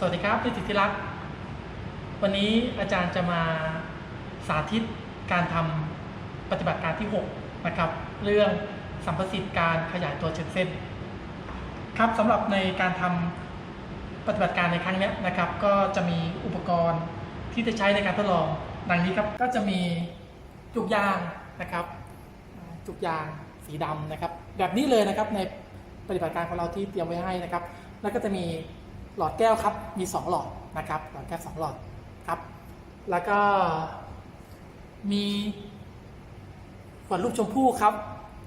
สวัสดีครับนิติที่รัก วันนี้อาจารย์จะมาสาธิตการทำปฏิบัติการที่ 6 นะครับ เรื่องสัมประสิทธิ์การขยายตัวเชิงเส้น ครับสำหรับในการทำปฏิบัติการในครั้งนี้นะครับ ก็จะมีอุปกรณ์ที่จะใช้ในการทดลอง ดังนี้ครับ ก็จะมีจุกยางนะครับ จุกยางสีดำนะครับ แบบนี้เลยนะครับในปฏิบัติการของเราที่เตรียมไว้ให้นะครับ แล้วก็จะมี หลอดแก้วครับมี 2 หลอดนะครับหลอดแก้ว2หลอดครับแล้วก็มีขวดรูปชมพู่ครับ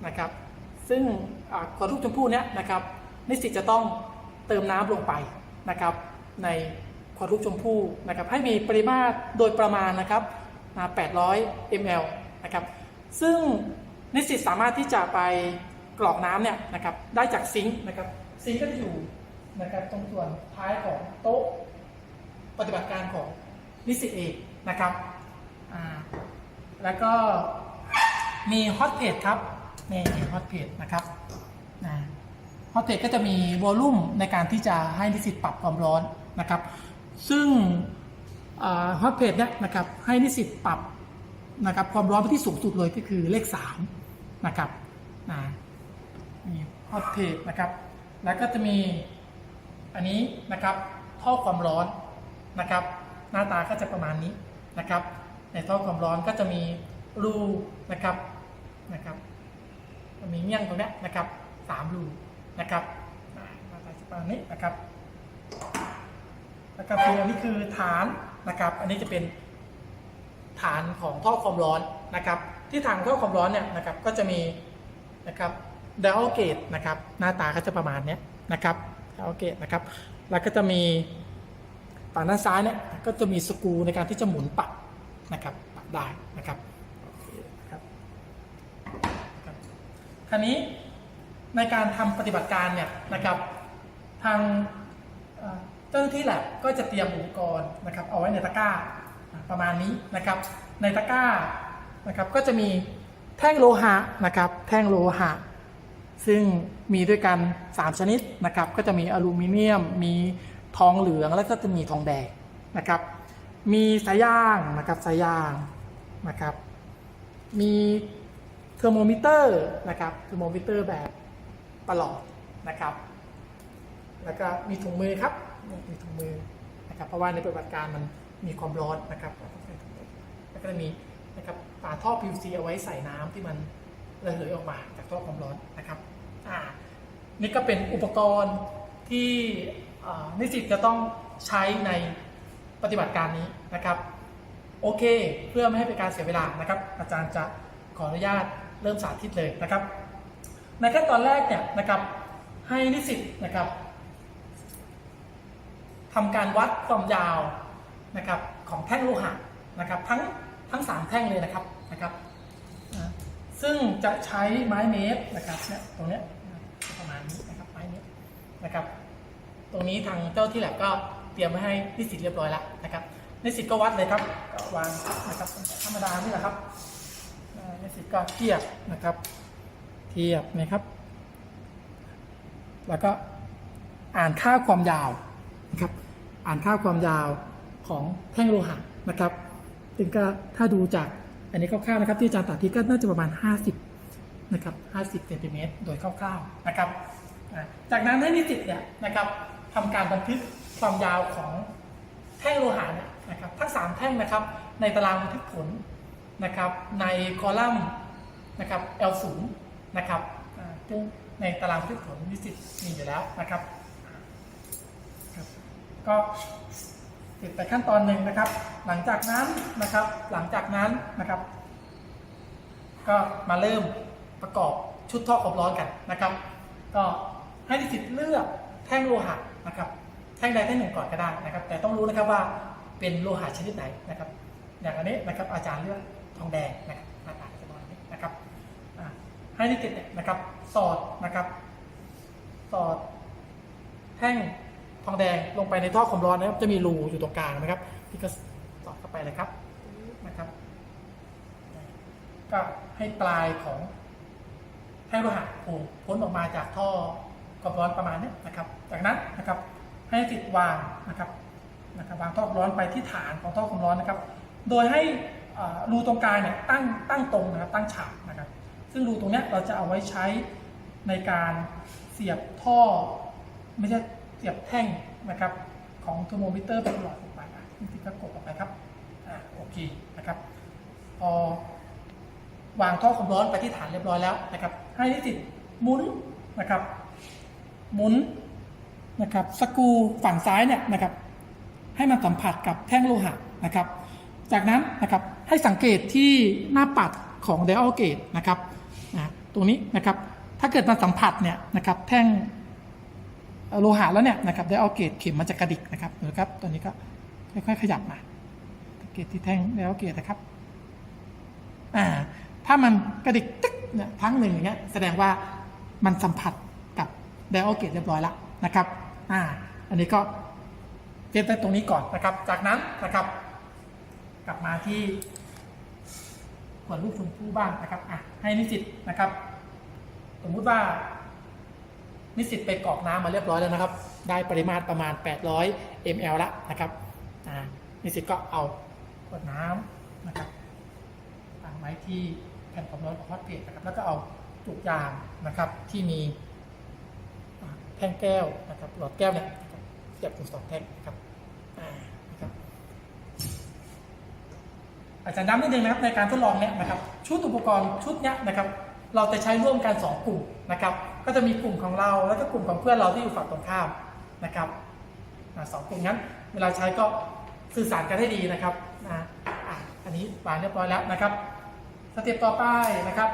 นะครับ ซึ่งขวดรูปชมพู่เนี้ยนะครับนิสิตจะต้องเติมน้ำลงไปนะครับ ในขวดรูปชมพู่นะครับ ให้มีปริมาตรโดยประมาณนะครับ 800 ml นะครับ ซึ่งนิสิตสามารถที่จะไปกรอกน้ำเนี่ยนะครับได้จากซิงค์นะครับซิงค์ก็จะอยู่ นะครับตรงส่วนท้ายของโต๊ะปฏิบัติการของนิสิตเองนะครับแล้วก็มีฮอตเพจครับนี่ฮอตเพจนะครับนะฮอตเพจก็จะมีวอลลุ่มในการที่จะให้นิสิตปรับความร้อนนะครับ ซึ่งฮอตเพจเนี่ยนะครับให้นิสิตปรับนะครับความร้อนไปที่สูงสุดเลยก็คือเลข3นะครับนะมีฮอตเพจนะครับ แล้วก็จะมี อันนี้นะครับท่อความร้อนนะครับ หน้าตาก็จะประมาณนี้นะครับ ในท่อความร้อนก็จะมีรูนะครับนะครับมีเงี้ยงตรงนี้นะครับสามรูนะครับหน้าตาจะประมาณนี้นะครับแล้วก็คืออันนี้คือฐานนะครับ อันนี้จะเป็นฐานของท่อความร้อนนะครับ ที่ถังท่อความร้อนเนี่ยนะครับก็จะมีนะครับดาวเกตนะครับ หน้าตาก็จะประมาณนี้นะครับ ดาวเกตนะครับ แล้วก็จะมีฝั่งด้านซ้ายเนี่ยก็จะมีสกูในการที่จะหมุนปรับนะครับปรับได้นะครับครับคราวนี้ในการทำปฏิบัติการเนี่ยนะครับ ทางเอ่อเจ้าหน้าที่แลบก็จะเตรียมอุปกรณ์นะครับ เอาไว้ในตะกร้าประมาณนี้นะครับ ในตะกร้านะครับก็จะมีแท่งโลหะนะครับ แท่งโลหะ ซึ่ง มีด้วยกัน 3 ชนิดนะครับ ก็จะมีอลูมิเนียม มีทองเหลืองแล้วก็จะมีทองแดงนะครับ มีสายยางนะครับสายยางนะครับ มีเทอร์โมมิเตอร์นะครับเทอร์โมมิเตอร์แบบประหลอดนะครับ แล้วก็มีถุงมือครับมีถุงมือนะครับ เพราะว่าในปฏิบัติการมันมีความร้อนนะครับแล้วก็จะมีนะครับฝาท่อ PVC เอาไว้ใส่น้ำที่มันระเหยออกมาจากท่อความร้อนนะครับ อ่า นี่ก็เป็นอุปกรณ์ที่นิสิตจะต้องใช้ในปฏิบัติการนี้นะครับ โอเค เพื่อไม่ให้เป็นการเสียเวลานะครับ อาจารย์จะขออนุญาตเริ่มสาธิตเลยนะครับ ในขั้นตอนแรกเนี่ยนะครับให้นิสิตนะครับทำการวัดความยาวนะครับของแท่งโลหะนะครับ ทั้งทั้งสามแท่งเลยนะครับนะครับ ซึ่งจะใช้ไม้เมตรนะครับเนี่ยตรงเนี้ นะครับ ตรงนี้ทางเจ้าที่แลบก็เตรียมไว้ให้นิสิตเรียบร้อยแล้วนะครับนิสิตก็วัดเลยครับวางนะครับธรรมดานี่แหละครับอ่านิสิตก็เทียบนะครับ เทียบนะครับ แล้วก็อ่านค่าความยาวนะครับอ่านค่าความยาวของแท่งโลหะนะครับซึ่งก็ถ้าดูจากอันนี้คร่าวๆนะครับที่อาจารย์ตัดที่ก็น่าจะประมาณ 50นะครับ50เซนติเมตรโดยคร่าวๆนะครับ จากนั้นให้นิสิตเนี่ยนะครับทำการบันทึกความยาวของแท่งโลหะเนี่ยนะครับทั้ง 3 แท่งนะครับในตารางบันทึกผลนะครับในคอลัมน์นะครับ L0 นะครับซึ่งในตารางบันทึกผลนิสิตมีอยู่แล้วนะครับก็ติดไปขั้นตอนหนึ่งนะครับ หลังจากนั้นนะครับหลังจากนั้นนะครับ ก็มาเริ่มประกอบชุดท่อความร้อนกันนะครับ ก็ ให้นิสิตเลือกแท่งโลหะนะครับ แท่งใดแท่งหนึ่งก่อนก็ได้นะครับ แต่ต้องรู้นะครับว่าเป็นโลหะชนิดไหนนะครับ อย่างอันนี้นะครับอาจารย์เลือกทองแดงนะครับหน้าตาจะประมาณนี้นะครับให้นิสิตเนี่ยนะครับสอดนะครับ สอดแท่งทองแดงลงไปในท่อความร้อนนะครับ จะมีรูอยู่ตรงกลางนะครับพี่ก็สอดเข้าไปเลยครับนะครับ ก็ให้ปลายของแท่งโลหะโผล่พ้นออกมาจากท่อ ความร้อนประมาณนี้นะครับ จากนั้นนะครับให้นิตวางนะครับนะครับวางท่อร้อนไปที่ฐานของท่อความร้อนนะครับ โดยให้รูตรงกลางเนี่ยตั้งตั้งตรงนะครับตั้งฉากนะครับ ซึ่งรูตรงเนี้ยเราจะเอาไว้ใช้ในการเสียบท่อไม่ใช่เสียบแท่งนะครับของเทอร์โมมิเตอร์เป็นหลอดลงไปอะนิสิตก็กดออกไปครับอ่าโอเคนะครับ พอวางท่อความร้อนไปที่ฐานเรียบร้อยแล้วนะครับ ให้นิสิตหมุนนะครับ หมุนนะครับสกรูฝั่งซ้ายเนี่ยนะครับให้มันสัมผัสกับแท่งโลหะนะครับ จากนั้นนะครับให้สังเกตที่หน้าปัดของ dial gate นะครับนะตรงนี้นะครับถ้าเกิดมันสัมผัสเนี่ยนะครับแท่งโลหะแล้วเนี่ยนะครับ dial gate เข็มมันจะกระดิกนะครับนะครับตัวนี้ก็ค่อยๆขยับมาสังเกตที่แท่ง dial gate นะครับอ่าถ้ามันกระดิกตึ๊กเนี่ยครั้งหนึ่งอย่างเงี้ยแสดงว่ามันสัมผัส ไดโอเกตเรียบร้อยแล้วนะครับอ่าอันนี้ก็เก็บได้ตรงนี้ก่อนนะครับ จากนั้นนะครับ กลับมาที่ขวดลูกชมพู่บ้างนะครับอะให้นิสิตนะครับ สมมุติว่า นิสิตไปกรอกน้ำมาเรียบร้อยแล้วนะครับ ได้ปริมาตรประมาณ 800 ml ละนะครับอ่านิสิตก็เอาขวดน้ำนะครับวางไว้ที่แผ่นความร้อนของฮอตเพลทนะครับ แล้วก็เอาจุกยางนะครับที่มี ท่งแก้วนะครับหลอดแก้วเนี่ยเสียบถึงสองแท่งนะครับอาจารย์ย้ำนิดนึงนะครับในการทดลองเนี่ยนะครับชุดอุปกรณ์ชุดเนี้ยนะครับเราจะใช้ร่วมกัน 2 กลุ่มนะครับก็จะมีกลุ่มของเราแล้วก็กลุ่มของเพื่อนเราที่อยู่ฝั่งตรงข้ามนะครับสองกลุ่มนั้นเวลาใช้ก็สื่อสารกันให้ดีนะครับอ่าอะอันนี้วางเรียบร้อยแล้วนะครับสเต็ปต่อไปนะครับ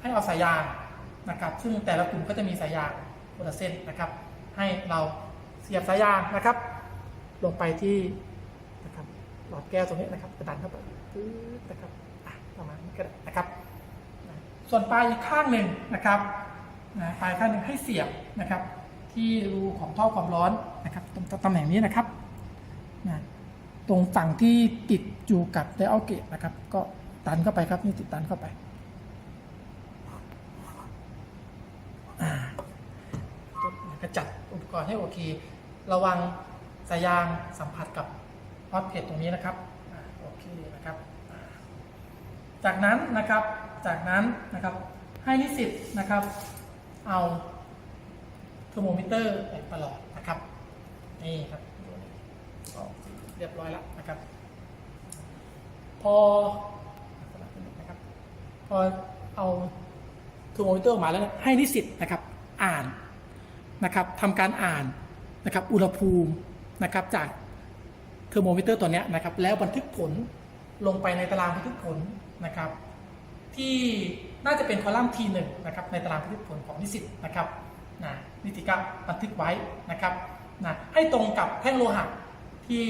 ให้เอาสายยางนะครับซึ่งแต่ละกลุ่มก็จะมีสายยาง คนละเส้นนะครับ ให้เราเสียบสายยางนะครับ ลงไปที่นะครับหลอดแก้วตรงนี้นะครับกระดันเข้าไปปึ๊บนะครับประมาณนี้ก็ได้นะครับ ส่วนปลายอีกข้างหนึ่งนะครับนะปลายข้างหนึ่งให้เสียบนะครับ ที่รูของท่อความร้อนนะครับตรงตำแหน่งนี้นะครับนะตรงฝั่งที่ติดอยู่กับไดอัลเกตนะครับ ก็ดันเข้าไปครับนี่ติดดันเข้าไปอ่า ก็ จัดอุปกรณ์ให้โอเค ระวังสายยางสัมผัสกับฮอตเพจตรงนี้นะครับอโอเคนะครับ จากนั้นนะครับจากนั้นนะครับให้นิสิตนะครับ เอาเทอร์โมมิเตอร์ไปประหลอดนะครับนี่ครับเรียบร้อยแล้วนะครับ พอนะครับพอเอาเทอร์โมมิเตอร์ออกมาแล้วนี่ยให้นิสิตนะครับ อ่าน นะครับทำการอ่านนะครับอุณหภูมินะครับจากเทอร์โมมิเตอร์ตัวนี้นะครับ แล้วบันทึกผลลงไปในตารางบันทึกผลนะครับ ที่น่าจะเป็นคอลัมน์ T1 นะครับ ในตารางบันทึกผลของนิสิตนะครับนะนิติก็บันทึกไว้นะครับนะให้ตรงกับแท่งโลหะที่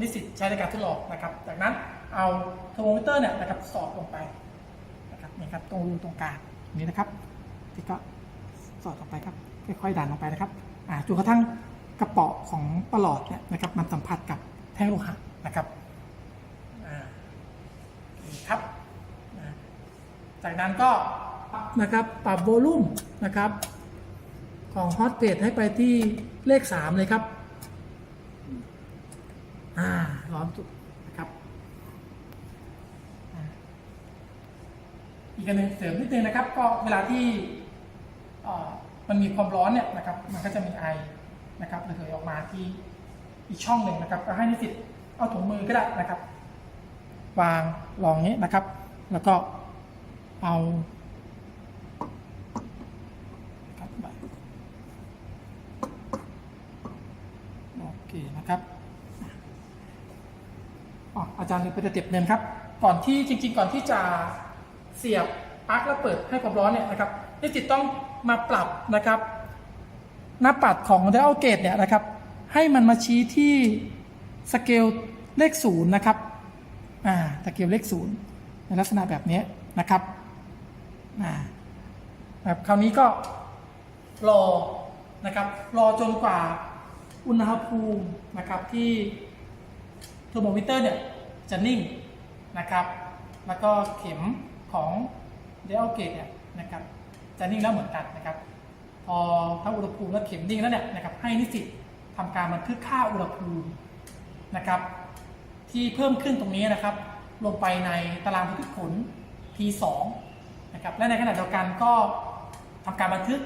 นิสิตใช้ในการทดลองนะครับ จากนั้นเอาเทอร์โมมิเตอร์เนี่ยนะครับสอดลงไปนะครับนี่ครับตรงรูตรงกลางนี้นะครับที่ก็สอดออกไปครับ ค่อยๆดันลงไปนะครับจนกระทั่งกระเป๋อของประหลอดเนี่ยนะครับมันสัมผัสกับแท่งโลหะนะครับครับจากนั้นก็นะครับปรับโวลูมนะครับของฮอตเพจให้ไปที่เลข 3 เลยครับ อ่าร้อนสุดนะครับ อีกอันหนึ่งเสริมนิดนึงนะครับ ก็เวลาที่ มันมีความร้อนเนี่ยนะครับ มันก็จะมีไอนะครับระเหยออกมาที่อีกช่องหนึ่งนะครับ ก็ให้นิสิตเอาถุงมือก็ได้นะครับ วางรองนี้นะครับ แล้วก็เอาโอเคนะครับอ๋ออาจารย์ลืมไปเต็บเนินครับ ก่อนที่จริง ๆ ก่อนที่จะเสียบปลั๊กแล้วเปิดให้ความร้อนเนี่ยนะครับนิสิตต้อง มาปรับนะครับ หน้าปัดของ dial gate เนี่ยนะครับ ให้มันมาชี้ที่สเกลเลขศูนย์นะครับอ่าสเกลเลขศูนย์ในลักษณะแบบนี้นะครับอ่าแบบคราวนี้ก็รอนะครับ รอจนกว่าอุณหภูมินะครับที่เทอร์โมมิเตอร์เนี่ยจะนิ่งนะครับ แล้วก็เข็มของ dial gate เนี่ยนะครับ จะนิ่งแล้วเหมือนกันนะครับ พอถ้าอุณหภูมิและเข็มนิ่งแล้วเนี่ยนะครับให้นิสิตทำการบันทึกค่าอุณหภูมินะครับ ที่เพิ่มขึ้นตรงนี้นะครับ ลงไปในตารางบันทึกผล T2 นะครับและในขณะเดียวกันก็ทำการบันทึก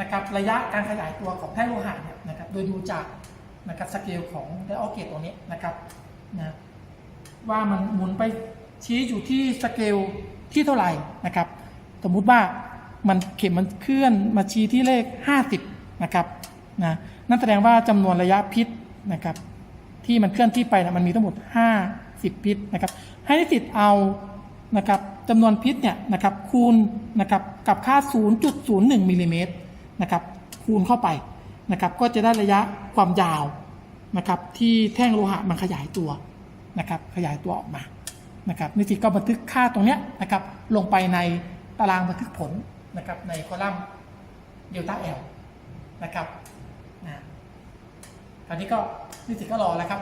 นะครับระยะการขยายตัวของแท่งโลหะเนี่ยนะครับโดยดูจากนะครับสเกลของไดออกเกตตรงนี้นะครับนะว่ามันหมุนไปชี้อยู่ที่สเกลที่เท่าไหร่นะครับ สมมุติว่า มันเข็มมันเคลื่อนมาชี้ที่เลข 50 นะครับนะนั่นแสดงว่าจำนวนระยะพิษนะครับ ที่มันเคลื่อนที่ไปนะมันมีทั้งหมด 50 พิษนะครับ ให้นิสิตเอานะครับจำนวนพิษเนี่ยนะครับคูณนะครับกับค่า 0.01มิลลิเมตรนะครับคูณเข้าไปนะครับก็จะได้ระยะความยาวนะครับที่แท่งโลหะมันขยายตัวนะครับขยายตัวออกมานะครับนิสิตก็บันทึกค่าตรงเนี้ยนะครับลงไปในตารางบันทึกผล นะครับในคอลัมน์เดลต้าแอลนะครับนะคราวนี้ก็นิสิตก็รอแล้วครับ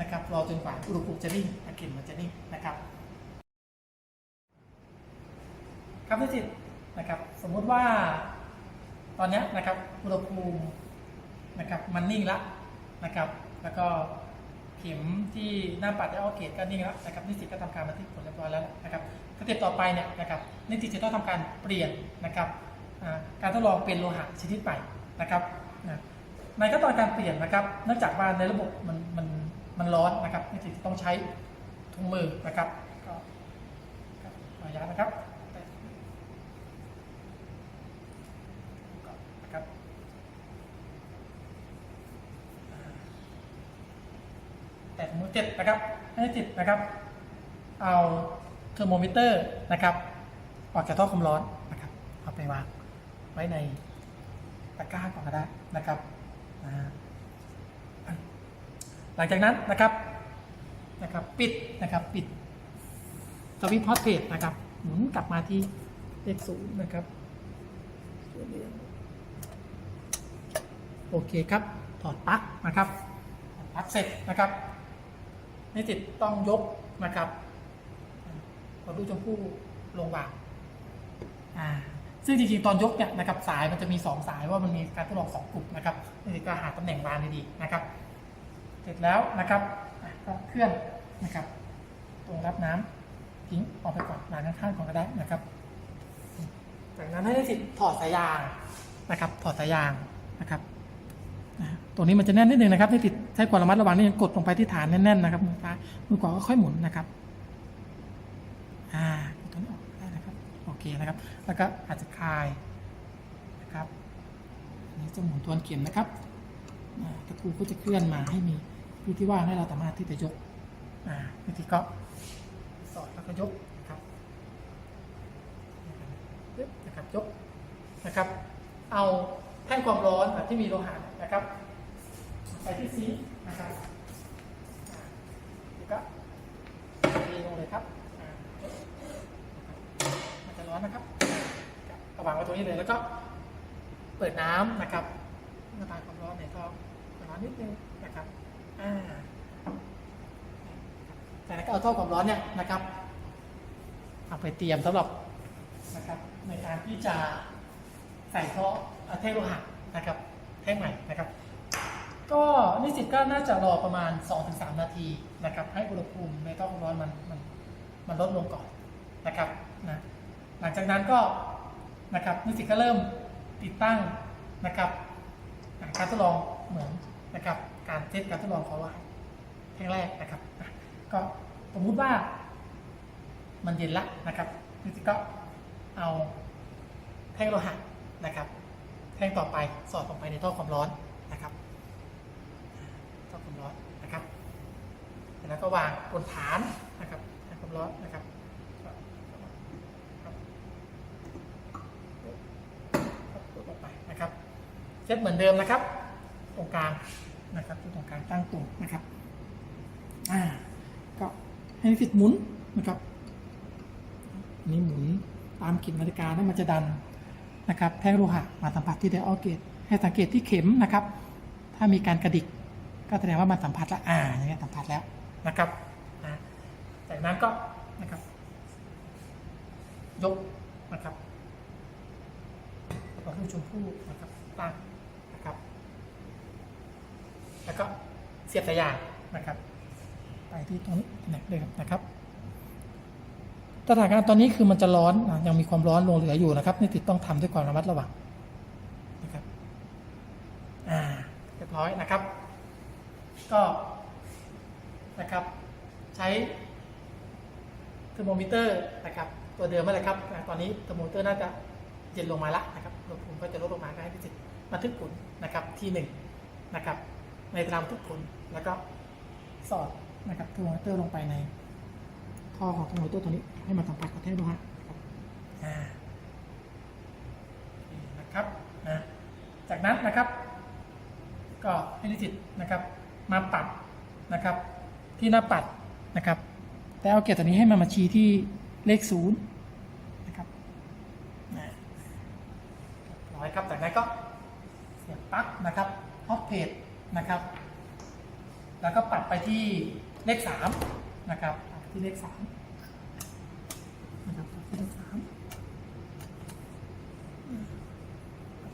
นะครับรอจนกว่าอุณหภูมิจะนิ่งอาเข็มมันจะนิ่งนะครับครับนิสิตนะครับสมมุติว่าตอนนี้นะครับอุณหภูมินะครับมันนิ่งแล้วนะครับ แล้วก็ เข็มที่หน้าปัดได้ออกเกตก็นิ่งแล้วนะครับนิสิตก็ทำการบันทึกผลเรียบร้อยแล้วนะครับสเต็ปต่อไปเนี่ยนะครับนิสิตจะต้องทำการเปลี่ยนนะครับการทดลองเป็นโลหะชนิดใหม่นะครับในขั้นตอนการเปลี่ยนนะครับเนื่องจากว่าในระบบมันมันมันร้อนนะครับนิสิตต้องใช้ถุงมือนะครับก็ก็ขออนุญาตนะครับแตะก่อนนะครับอ่า แตะถุงมือเจ็ดนะครับให้นิสิตนะครับ เอาเทอร์โมมิเตอร์นะครับ ออกจากท่อความร้อนนะครับ เอาไปวางไว้ในตะกร้าก่อนก็ได้นะครับนะหลังจากนั้นนะครับนะครับปิดนะครับปิดสวิตช์พอตเพจนะครับหมุนกลับมาที่เลขศูนย์นะครับโอเคครับถอดปลั๊กนะครับถอดปลั๊กเสร็จนะครับ นิสิตต้องยกนะครับเราดูชมพู่ลงวางอ่าซึ่งจริงๆ ตอนยกเนี่ยนะครับสายมันจะมี 2 สายว่ามันมีการทดลองสองกลุ่มนะครับนี่ก็หาตำแหน่งวางดีๆนะครับ เสร็จแล้วนะครับก็เคลื่อนนะครับตรงรับน้ำทิ้งออกไปก่อนวางข้างๆก่อนก็ได้นะครับ จากนั้นให้ได้สิทธิ์ถอดสายยางนะครับ ถอดสายยางนะครับตรงนี้มันจะแน่นนิดนึงนะครับให้ติด ใช้ความระมัดระวังนี่กดลงไปที่ฐานแน่นๆนะครับมือซ้ายมือขวาก็ค่อยหมุนนะครับอ่าตรงนี้ออกได้นะครับโอเคนะครับ แล้วก็อาจจะคลายนะครับนนี้จะหมุนทวนเข็มนะครับอ่าตะกูก็จะเคลื่อนมาให้มีที่ที่ว่างให้เราสามารถที่จะยกอ่าวิธีก็สอดแล้วก็ยกนะครับนะครับยกนะครับ เอาแท่งความร้อนที่มีโลหะนะครับ ไปที่ซีนะครับแล้วก็เทลงเลยครับมันจะร้อนนะครับระวางไว้ตรงนี้เลยแล้วก็เปิดน้ำนะครับระบายความร้อนในท่อร้อนนิดนึงนะครับอ่าจากนั้นก็เอาท่อความร้อนเนี่ยนะครับเอาไปเตรียมสำหรับนะครับในการที่จะใส่ท่อเอาแท่งโลหะนะครับแท่งใหม่นะครับ ก็นิสิตก็น่าจะรอประมาณ 2-3 นาทีนะครับให้อุณหภูมิในท่อความร้อนมันมันมันลดลงก่อนนะครับนะหลังจากนั้นก็นะครับนิสิตก็เริ่มติดตั้งนะครับการทดลองเหมือนนะครับการเทสการทดลองของเราแท่งแรกนะครับอะก็สมมุติว่ามันเย็นละนะครับนิสิตก็เอาแท่งโลหะนะครับแท่งต่อไปสอดลงไปในท่อความร้อนนะครับ ท่อความร้อนนะครับแล้วก็วางบนฐานนะครับแท่งความร้อนนะครับก็ครับกดลงไปนะครับเซตเหมือนเดิมนะครับ ตรงกลางนะครับตรงกลางตั้งตรงนะครับอ่าก็ให้นิสิตหมุนนะครับนี้หมุนตามเข็มนาฬิกานะมันจะดันนะครับแท่งโลหะมาสัมผัสที่ไดออเกตให้สังเกตที่เข็มนะครับ ถ้ามีการกระดิก ก็แสดงว่ามันสัมผัสแล้วอ่าอย่างเงี้ยสัมผัสแล้วนะครับนะจากนั้นก็นะครับ ยกนะครับแล้วก็ลูกชมพู่นะครับตั้งนะครับ แล้วก็เสียบสายยางนะครับ ไปที่ตรงนี้นะเดิมนะครับสถานการณ์ตอนนี้คือมันจะร้อนนะยังมีความร้อนลงเหลืออยู่นะครับนี่ติดต้องทำด้วยความระมัดระวังนะครับอ่าเรียบร้อยนะครับ ก็นะครับ ใช้เทอร์โมมิเตอร์นะครับ ตัวเดิมนั่นแหละครับอ่ตอนนี้เทอร์โมมิเตอร์น่าจะเย็นลงมาละนะครับอุณหภูมิก็จะลดลงมาก็ให้พิจิตรบันทึกผลนะครับที่หนึ่งนะครับ ในตารางบันทึกผลแล้วก็สอดนะครับเทอร์โมมิเตอร์ลงไปในท่อของเทอร์โมมิเตอร์ตัวนี้ให้มันสัมผัสกับแท่งโลหะครับอ่านี่นะครับนะจากนั้นนะครับ ก็ให้นิสิตนะครับ มาปัดนะครับ ที่หน้าปัดนะครับ แต่เอาเกจตัวนี้ให้มันมาชี้ที่เลขศูนย์นะครับนะเรียบร้อยครับจากนั้นก็เสียบปลั๊กนะครับฮอตเพจนะครับ แล้วก็ปัดไปที่เลขสามนะครับที่เลขสามนะครับที่เลขสาม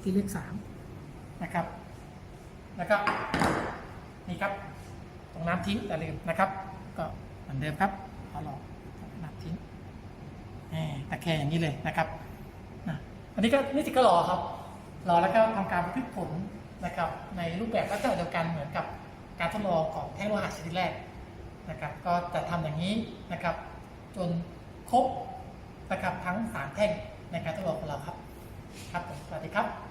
ที่เลขสามนะครับ แล้วก็ นี่ครับ ตรงน้ำทิ้งอย่าลืมนะครับ ก็เหมือนเดิมครับเอาหลอกน้ำทิ้งตะแคงอย่างนี้เลยนะครับอันนี้ก็นี่ติก็รอครับ รอแล้วก็ทำการบันทึกผลนะครับ ในรูปแบบลักษณะเดียวกันเหมือนกับการทดลองของแท่งโลหะชนิดแรกนะครับ ก็จะทำอย่างนี้นะครับ จนครบนะครับทั้งสามแท่งในการทดลองของเราครับ ครับผมสวัสดีครับ